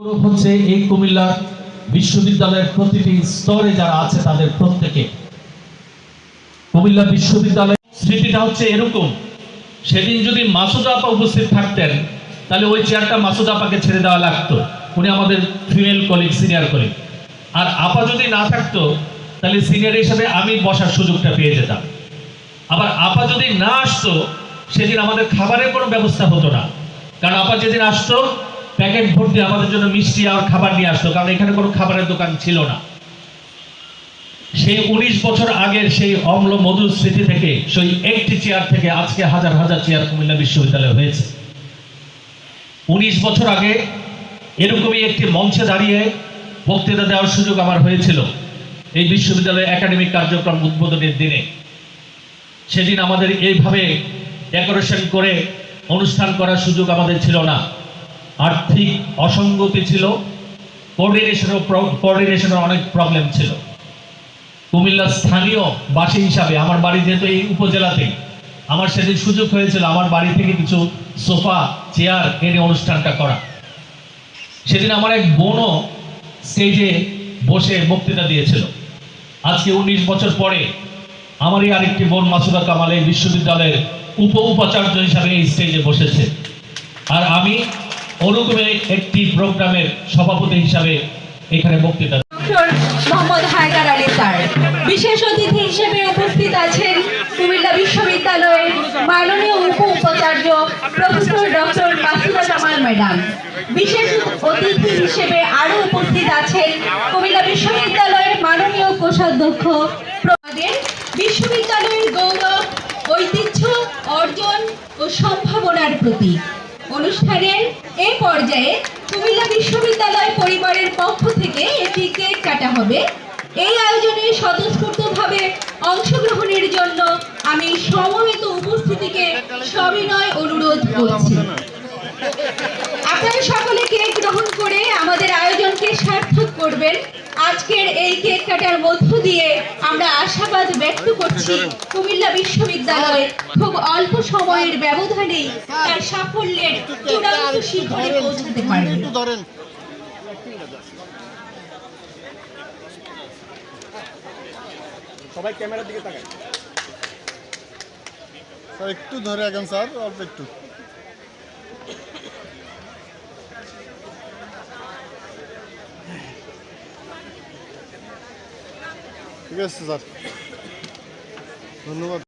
হচ্ছে এই কুমিল্লা বিশ্ববিদ্যালয়ের প্রতিটি স্তরে যারা আছে তাদের প্রত্যেকে। কুমিল্লা বিশ্ববিদ্যালয়ের স্মৃতিটা হচ্ছে এরকম। সেদিন যদি মাসুদ আপা উপস্থিত থাকতেন, তাহলে ওই চেয়ারটা মাসুদ আপাকে ছেড়ে দেওয়া লাগতো। উনি আমাদের ফিমেল কলিগ, সিনিয়র কলিগ। আর আপা যদি না থাকতো, তাহলে সিনিয়র হিসেবে আমি বসার সুযোগটা পেয়ে যেতাম। আবার আপা যদি না আসতো, সেদিন আমাদের খাবারের কোনো ব্যবস্থা হতো না। কারণ আপা যেদিন আসতো প্যাকেট ভর্তি আমাদের জন্য মিষ্টি আর খাবার নিয়ে আসতো, কারণ এখানে কোনো খাবারের দোকান ছিল না। সেই উনিশ বছর আগের সেই অম্ল মধুর স্মৃতি থেকে, সেই একটি চেয়ার থেকে আজকে হাজার হাজার চেয়ার কুমিল্লা বিশ্ববিদ্যালয়ে হয়েছে। উনিশ বছর আগে এরকমই একটি মঞ্চে দাঁড়িয়ে বক্তৃতা দেওয়ার সুযোগ আমার হয়েছিল এই বিশ্ববিদ্যালয়ের একাডেমিক কার্যক্রম উদ্বোধনের দিনে। সেদিন আমাদের এইভাবে ডেকোরেশন করে অনুষ্ঠান করার সুযোগ আমাদের ছিল না। আর্থিক অসঙ্গতি ছিল কোঅর্ডিনেশনের কোঅর্ডিনেশনের অনেক প্রবলেম ছিল। কুমিল্লার স্থানীয় বাসী হিসাবে, আমার বাড়ি যেহেতু এই উপজেলাতেই আমার সেদিন সুযোগ হয়েছিল আমার বাড়ি থেকে কিছু সোফা, চেয়ার এনে অনুষ্ঠানটা করা। সেদিন আমার এক বোনও স্টেজে বসে বক্তৃতা দিয়েছিল। আজকে উনিশ বছর পরে আমারই আরেকটি বোন মাসুদা কামাল এই বিশ্ববিদ্যালয়ের উপ উপাচার্য হিসাবে এই স্টেজে বসেছে। আর আমি ওরকমে একটি প্রোগ্রামের সভাপতি হিসাবে এখানে বক্তৃতা বিশেষ অতিথি হিসেবে উপস্থিত আছেন কুমিল্লা বিশ্ববিদ্যালয়ের মাননীয় উপ উপাচার্য professor doctor Masuda Jamal madam. বিশেষ অতিথি হিসেবে আরও উপস্থিত আছেন কুমিল্লা বিশ্ববিদ্যালয়ের মাননীয় কোষাধ্যক্ষ আমাদের বিশ্ববিদ্যালয়ের গৌরব, ঐতিহ্য অর্জন ও সম্ভাবনার প্রতীক। অনুষ্ঠানের এই পর্যায়ে কুমিল্লা বিশ্ববিদ্যালয় পরিবারের পক্ষ থেকে একটি কেক কাটা হবে। এই আয়োজনে স্বতঃস্ফূর্তভাবে অংশগ্রহণের জন্য আমি সমবেত উপস্থিতিকে সবিনয় অনুরোধ করছি। আপনারা সকলে কেক গ্রহণ করে আমাদের আয়োজনকে সার্থক করবেন। আজকের এই কেক কাটার মধ্য দিয়ে আমরা আশাবাদ ব্যক্ত করছি কুমিল্লা বিশ্ববিদ্যালয় খুব অল্প সময়ের ব্যবধানেই তার সাফল্যের চূড়ান্ত শিখরে পৌঁছাতে পারবে একটু সবাই ক্যামেরার দিকে তাকায় স্যার একটু ধরে রাখেন স্যার অল্প একটু। ঠিক আছে স্যার। ধন্যবাদ।